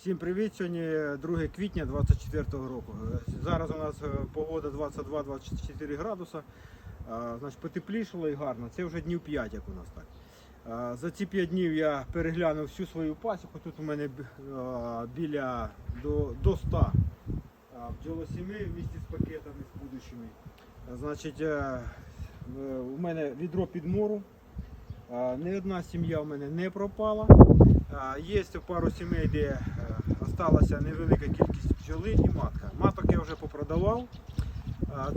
Всім привіт! Сьогодні 2 квітня 24 року. Зараз у нас е, погода 22-24 градуса. Значить, потеплішало і гарно. Це вже днів 5, як у нас так. За ці 5 днів я переглянув всю свою пасіку. Тут у мене біля до, до 100 е, бджолосімей в місті з пакетами з будущими. Значить, е, у мене відро підмору. Е, Ні одна сім'я у мене не пропала. Є пару сімей, де е, осталася невелика кількість бджоли і матка. Маток я вже попродавав.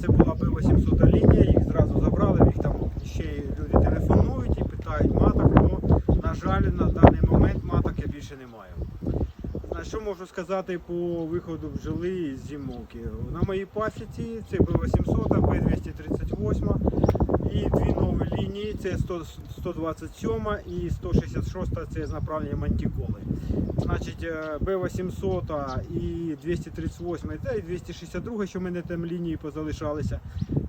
Це була Б800 лінія, їх зразу забрали, їх там ще люди телефонують і питають маток. але, на жаль, на даний момент маток я більше не маю. А що можу сказати по виходу бджоли з зимовки? На моїй пасіці це Б800, Б238 і дві нові лінії, це 100, 127 і 166 це з направлення Мантіколи. Значить, е, Б800 і 238 та і 262, що в мене там лінії позалишалися.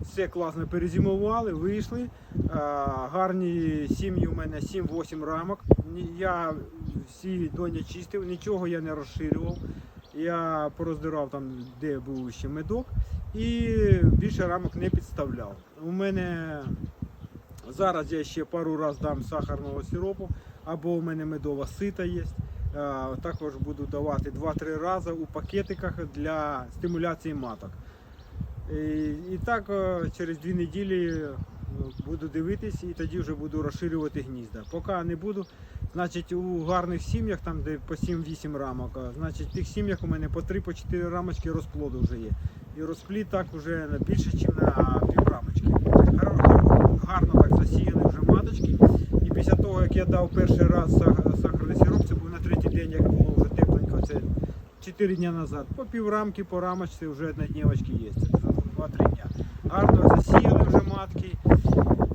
Все класно перезимували, вийшли. Е, Гарні сім'ї у мене 7-8 рамок. Я всі доня чистив, нічого я не розширював. Я пороздирав там, де був ще медок, і більше рамок не підставляв. У мене зараз я ще пару разів дам сахарного сиропу, або у мене медова сита є. Е, Також буду давати 2-3 рази у пакетиках для стимуляції маток. І, так через дві неділі буду дивитись і тоді вже буду розширювати гнізда. Поки не буду, значить у гарних сім'ях, там де по 7-8 рамок, значить в тих сім'ях у мене по 3-4 рамочки розплоду вже є. І розплід так вже більше, ніж на піврамочки. Гар- Гарно так засіяли вже маточки. І після того, як я дав перший раз сахарний сироп, це був на третій день, як було вже тепленько, це 4 дні назад. По піврамки, по рамочці вже однодневочки є. Це 2-3 дня. Гарно засіяли вже матки.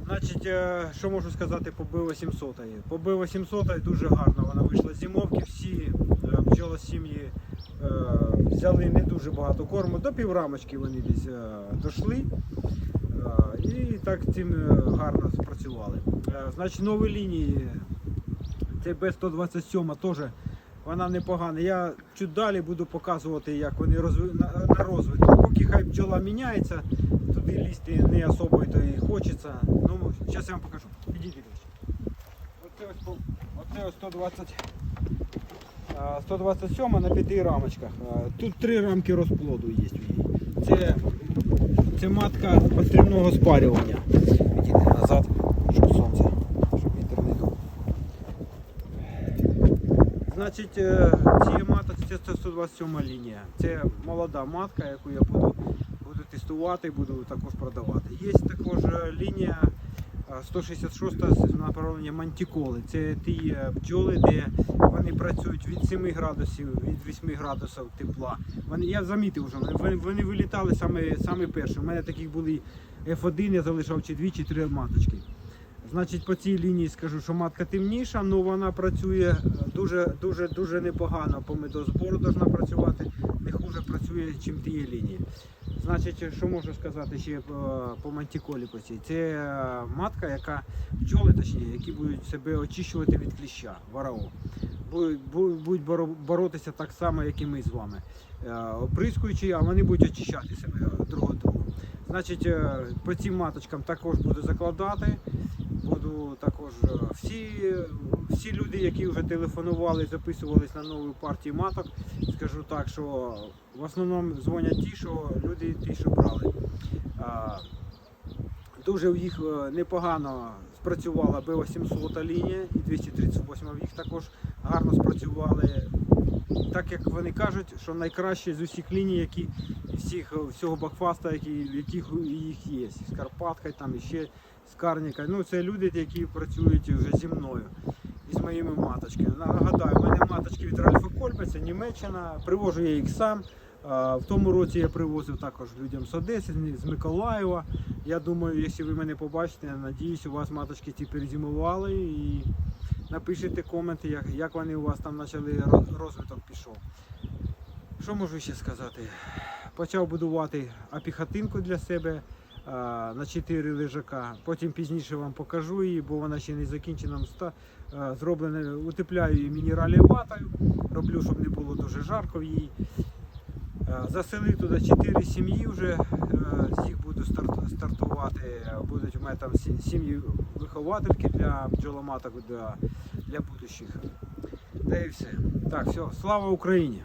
Значить, е, що можу сказати по Б800? По Б800 дуже гарно вона вийшла з зимовки. Всі е, бджолосім'ї е, взяли не дуже багато корму. До піврамочки вони десь е, дійшли. Е, І так цим е, гарно спрацювали. Е, Значить, нові лінії. Це Б127 теж вона непогана. Я чуть далі буду показувати, як вони на, на Поки хай бджола міняється, туди лізти не особо то і хочеться. Ну, зараз я вам покажу. Підійдіть. Оце ось, оце ось 120, 127 на п'яти рамочках. Тут три рамки розплоду є. Це, це матка острівного спарювання. Назад, щоб сонце, щоб вітер не дув. Значить, е, цієї маточці це 127 лінія. Це молода матка, яку я буду, буду тестувати, буду також продавати. Є також е, лінія е, 166 з направлення мантіколи. Це ті е, бджоли, де вони працюють від 7 градусів, від 8 градусів тепла. Вони, я замітив вже, вони, вони вилітали саме, саме перші. У мене таких були F1, я залишав чи 2, чи 3 маточки. Значить, по цій лінії скажу, що матка темніша, але вона працює дуже дуже непогано. По медозбору повинна працювати, не хуже працює, ніж тієї лінії. Значить, що можу сказати ще по, по мантіколі по цій? Це е, матка, яка бджоли, точніше, які будуть себе очищувати від кліща, варао. Будуть, будуть будуть боро- боротися так само, як і ми з вами. Е, Оприскуючи, а вони будуть очищати себе друг друга. Значить, е, по цим маточкам також буду закладати. Буду також е, всі, всі люди, які вже телефонували, записувались на нову партію маток. Скажу так, що в основному дзвонять ті, що люди ті, що брали. Дуже в їх е, непогано спрацювала Б800 лінія і 238 в їх також гарно спрацювали. Так як вони кажуть, що найкраще з усіх ліній, які всіх, всього бакфаста, які, яких їх є. З Карпатка, там і ще з Карніка. Ну, це люди, які працюють вже зі мною і з моїми маточками. Нагадаю, в мене маточки від Ральфа Кольба, це Німеччина. Привожу я їх сам. В тому році я привозив також людям з Одеси, з Миколаєва. Я думаю, якщо ви мене побачите, надіюсь, у вас маточки ті перезимували і напишіть коменти, як, як вони у вас там почали розвиток пішов. Що можу ще сказати? Почав будувати апіхатинку для себе. а, на 4 лежака. Потім пізніше вам покажу її, бо вона ще не закінчена. Ста- а, Зроблене, утепляю її мінеральною ватою, роблю, щоб не було дуже жарко в їй. А, Заселив туди 4 сім'ї вже, е, з їх буду старт- стартувати. Будуть у мене там сім'ї виховательки для бджоломаток для, для будущих. Та і все. Так, все, слава Україні!